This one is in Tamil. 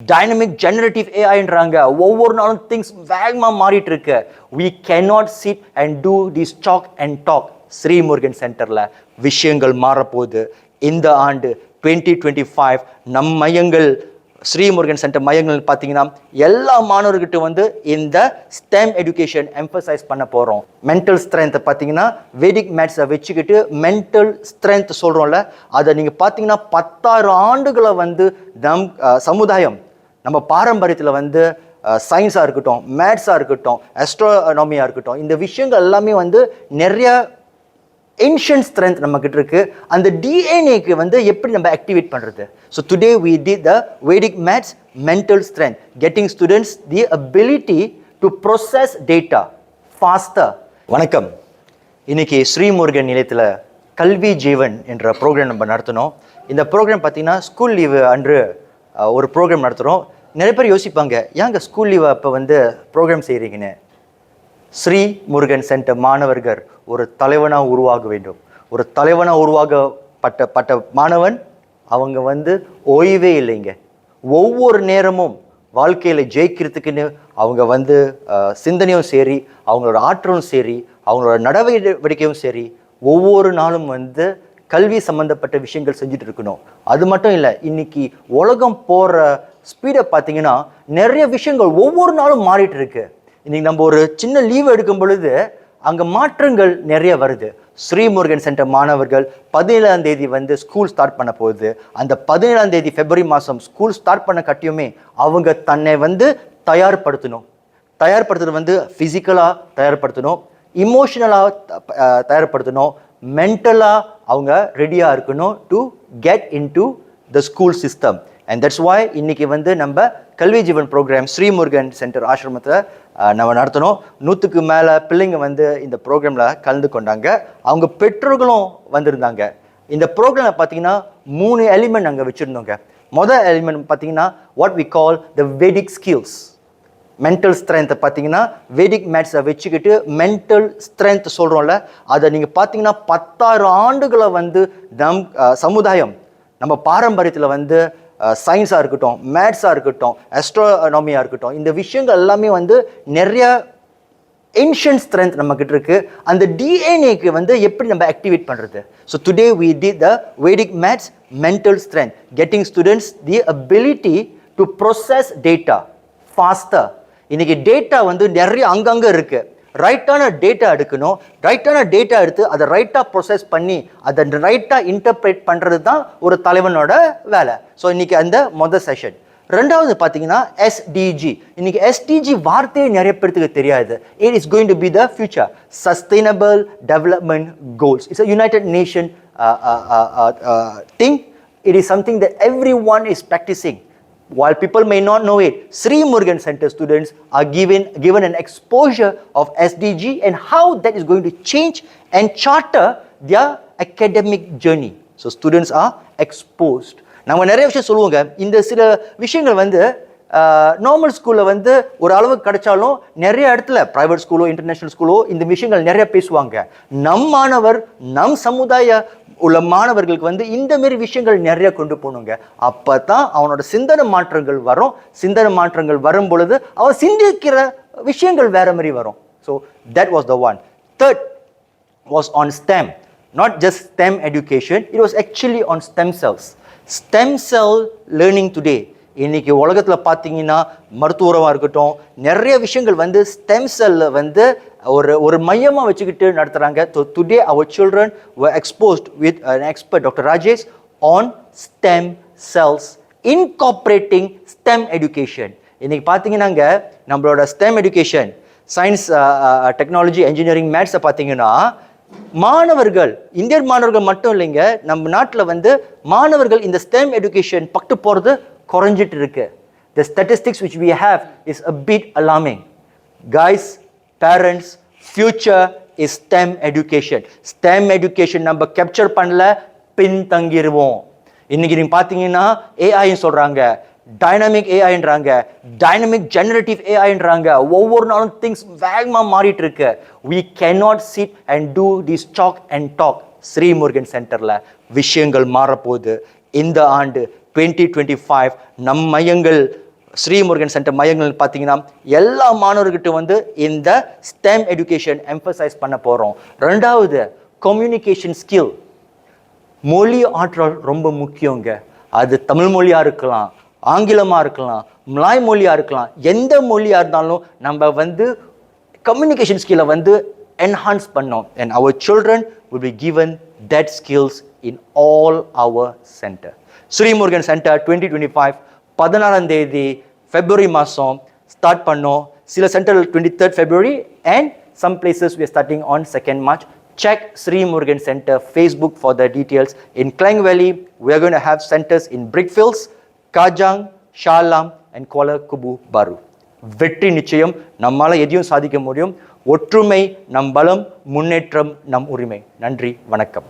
டைனமிக் ஜெனரேட்டிவ் ஏஐன்றாங்க ஒவ்வொரு நாளும் திங்ஸ் வேகமாக மாறிட்டு இருக்கு we cannot sit and do this talk and talk Sri Murugan சென்டரில் விஷயங்கள் மாறப்போகுது. இந்த ஆண்டு டுவெண்ட்டி டுவெண்ட்டி ஃபைவ் நம் மையங்கள் ஸ்ரீமுருகன் சென்டர் மையங்கள் பார்த்தீங்கன்னா எல்லா மாணவர்கிட்ட வந்து இந்த ஸ்டெம் எஜுகேஷன் எம்பசைஸ் பண்ண போகிறோம் மென்டல் ஸ்ட்ரென்த்தை பார்த்தீங்கன்னா வேதிக் மேட்ஸை வச்சுக்கிட்டு மென்டல் ஸ்ட்ரென்த் சொல்கிறோம்ல அதை நீங்கள் பார்த்தீங்கன்னா பத்தாயிரம் ஆண்டுகளை வந்து நம் சமுதாயம் நம்ம பாரம்பரியத்தில் வந்து சயின்ஸாக இருக்கட்டும் மேத்ஸாக இருக்கட்டும் அஸ்ட்ரோனமியாக இருக்கட்டும் இந்த விஷயங்கள் எல்லாமே வந்து நிறைய ஏன்ஷியன் ஸ்ட்ரென்த் நம்மக்கிட்ட இருக்குது அந்த டிஎன்ஏக்கு வந்து எப்படி நம்ம ஆக்டிவேட் பண்ணுறது so today we the the Vedic maths mental strength getting students the ability to process data faster வணக்கம். இன்றைக்கி ஸ்ரீமுருகன் நிலையத்தில் கல்வி ஜீவன் என்ற ப்ரோக்ராம் நம்ம நடத்தினோம் இந்த ப்ரோக்ராம் பார்த்தீங்கன்னா ஸ்கூல் லீவு அன்று ஒரு ப்ரோக்ராம் நடத்துகிறோம் நிறைய பேர் யோசிப்பாங்க ஏங்க ஸ்கூல் லீவ் அப்போ வந்து ப்ரோக்ராம் செய்கிறீங்கன்னு ஸ்ரீ முருகன் சென்டர் மாணவர்கள் ஒரு தலைவனாக உருவாக வேண்டும். ஒரு தலைவனாக உருவாகப்பட்ட பட்ட மாணவன் அவங்க வந்து ஓய்வே இல்லைங்க. ஒவ்வொரு நேரமும் வாழ்க்கையில் ஜெயிக்கிறதுக்குன்னு அவங்க வந்து சிந்தனையும் சரி அவங்களோட ஆற்றலும் சரி அவங்களோட நடவடிக்கையும் சரி ஒவ்வொரு நாளும் வந்து கல்வி சம்மந்தப்பட்ட விஷயங்கள் செஞ்சுட்டு இருக்கணும். அது மட்டும் இல்லை இன்னைக்கு உலகம் போகிற ஸ்பீடை பார்த்தீங்கன்னா நிறைய விஷயங்கள் ஒவ்வொரு நாளும் மாறிட்டு இருக்கு. இன்னைக்கு நம்ம ஒரு சின்ன லீவ் எடுக்கும் பொழுது அங்கே மாற்றங்கள் நிறைய வருது. ஸ்ரீமுருகன் சென்டர் மாணவர்கள் பதினேழாம் தேதி வந்து ஸ்கூல் ஸ்டார்ட் பண்ண போகுது. அந்த பதினேழாம் தேதி பிப்ரவரி மாதம் ஸ்கூல் ஸ்டார்ட் பண்ண கட்டியுமே அவங்க தன்னை வந்து தயார்படுத்தணும். தயார்படுத்துறது வந்து ஃபிசிக்கலாக தயார்படுத்தணும். இமோஷனலாக தயார்படுத்தணும். மென்டலாக அவங்க ரெடியாக இருக்கணும் to get into the school system and that's why இன்னைக்கு வந்து நம்ம கல்வி ஜீவன் ப்ரோக்ராம் ஸ்ரீமுருகன் சென்டர் ஆசிரமத்தில் நம்ம நடத்தினோம் நூற்றுக்கு மேலே பிள்ளைங்க வந்து இந்த ப்ரோக்ராமில் கலந்து கொண்டாங்க. அவங்க பெற்றோர்களும் வந்திருந்தாங்க. இந்த ப்ரோக்ராமில் பார்த்தீங்கன்னா மூணு எலிமெண்ட் அங்கே வச்சுருந்தோங்க. மொதல் எலிமெண்ட் பார்த்தீங்கன்னா what we call the Vedic skills mental ஸ்ட்ரென்த்தை பார்த்தீங்கன்னா வேடிக் மேத்ஸை வச்சுக்கிட்டு மென்டல் ஸ்ட்ரென்த் சொல்கிறோம்ல அதை நீங்கள் பார்த்தீங்கன்னா பத்தாயிரம் ஆண்டுகளை வந்து நம் சமுதாயம் நம்ம பாரம்பரியத்தில் வந்து சயின்ஸாக இருக்கட்டும் மேத்ஸாக இருக்கட்டும் அஸ்ட்ரோனமியாக இருக்கட்டும் இந்த விஷயங்கள் எல்லாமே வந்து நிறைய ஏன்ஷியன் ஸ்ட்ரென்த் நம்மக்கிட்ட இருக்குது அந்த டிஎன்ஏக்கு வந்து எப்படி நம்ம ஆக்டிவேட் பண்ணுறது so today we the the Vedic maths mental strength getting students the ability to process data faster இன்னைக்கு டேட்டா வந்து நிறைய அங்கங்கே இருக்குது ரைட்டான டேட்டா எடுக்கணும். ரைட்டான டேட்டா எடுத்து அதை ரைட்டாக ப்ரொசஸ் பண்ணி அதை ரைட்டாக இன்டர்பிரேட் பண்ணுறது தான் ஒரு தலைவனோட வேலை. ஸோ இன்னைக்கு அந்த மொதல் செஷன் ரெண்டாவது பார்த்தீங்கன்னா எஸ்டிஜி இன்னைக்கு எஸ்டிஜி வார்த்தையே நிறைய பேருக்கு தெரியாது. It is going to be the future sustainable development goals it's a United Nation thing it is something the everyone is practising While people may not know it, Sri Murugan Center students are given, given an exposure of SDG and how that is going to change and charter their academic journey. So students are exposed. நம்ம நிறைய விஷயம் சொல்லுவோங்க இந்த சில விஷயங்கள் வந்து நார்மல் ஸ்கூலில் வந்து ஒரு அளவுக்கு கிடைச்சாலும் நிறைய இடத்துல ப்ரைவேட் ஸ்கூலோ இன்டர்நேஷனல் ஸ்கூலோ இந்த விஷயங்கள் நிறைய பேசுவாங்க. நம் மாணவர் நம் சமுதாய உள்ள மாணவர்களுக்கு வந்து இந்த மாரி விஷயங்கள் நிறைய கொண்டு போகணுங்க. அப்போ தான் அவனோட சிந்தனை மாற்றங்கள் வரும். சிந்தனை மாற்றங்கள் வரும் பொழுது அவன் சிந்திக்கிற விஷயங்கள் வேற மாதிரி வரும். So that was the one third was on STEM not just STEM education it was actually on stem cells stem cell learning today இன்றைக்கி உலகத்தில் பார்த்தீங்கன்னா மருத்துவரமாக இருக்கட்டும் நிறைய விஷயங்கள் வந்து ஸ்டெம் செல்லில் வந்து ஒரு ஒரு மையமாக வச்சுக்கிட்டு நடத்துகிறாங்க so today our children exposed with expert doctor Rajesh on stem cells incorporating STEM education இன்றைக்கி பார்த்தீங்கன்னாங்க நம்மளோட STEM education science technology engineering மேத்ஸை பார்த்தீங்கன்னா மாணவர்கள் இந்தியன் மாணவர்கள் மட்டும் இல்லைங்க நம்ம நாட்டில் வந்து மாணவர்கள் இந்த ஸ்டெம் எடுகேஷன் பட்டு போகிறது குறைஞ்சிட்டு இருக்கு the statistics which we have is a bit alarming guys parents future is STEM education STEM education நம்ம கேப்சர் பண்ணல பின்தங்கிடுவோம் இன்னைக்கு நீங்க பாத்தீங்கன்னா ஏஐன்னு சொல்றாங்க. டைனமிக் ஏஐன்றாங்க டைனமிக் ஜெனரேட்டிவ் ஏஐன்றாங்க ஒவ்வொரு நாளும் திங்ஸ் வேகமாக மாறிட்டு இருக்கு we cannot sit and do this talk and talk Sri Murugan சென்டரில் விஷயங்கள் மாறப்போகுது. இந்த ஆண்டு டுவெண்ட்டி டுவெண்ட்டி ஃபைவ் நம் மையங்கள் ஸ்ரீமுருகன் சென்டர் மையங்கள் பார்த்தீங்கன்னா எல்லா மாணவர்கிட்ட வந்து இந்த ஸ்டெம் எஜுகேஷன் எம்பசைஸ் பண்ண போகிறோம் ரெண்டாவது கம்யூனிகேஷன் ஸ்கில் மொழி ஆற்றல் ரொம்ப முக்கியங்க. அது தமிழ் மொழியாக இருக்கலாம் ஆங்கிலமாக இருக்கலாம் மலாய் மொழியாக இருக்கலாம் எந்த மொழியாக இருந்தாலும் நம்ம வந்து கம்யூனிகேஷன் ஸ்கில்லை வந்து என்ஹான்ஸ் பண்ணோம். And our children will be given that skills in all our centre Sri Murugan centre twenty twenty five பதினாறாம் தேதி ஃபெப்ரவரி மாதம் ஸ்டார்ட் பண்ணோம். சில centre twenty third February and some places we starting on second March check Sri Murugan Center Facebook for the details. In Klang Valley, we are going to have centers in Brickfields, Kajang, Shalam and வெற்றி நிச்சயம். நம்மால் எதையும் சாதிக்க முடியும். ஒற்றுமை நம் பலம் முன்னேற்றம் நம் உரிமை. நன்றி வணக்கம்.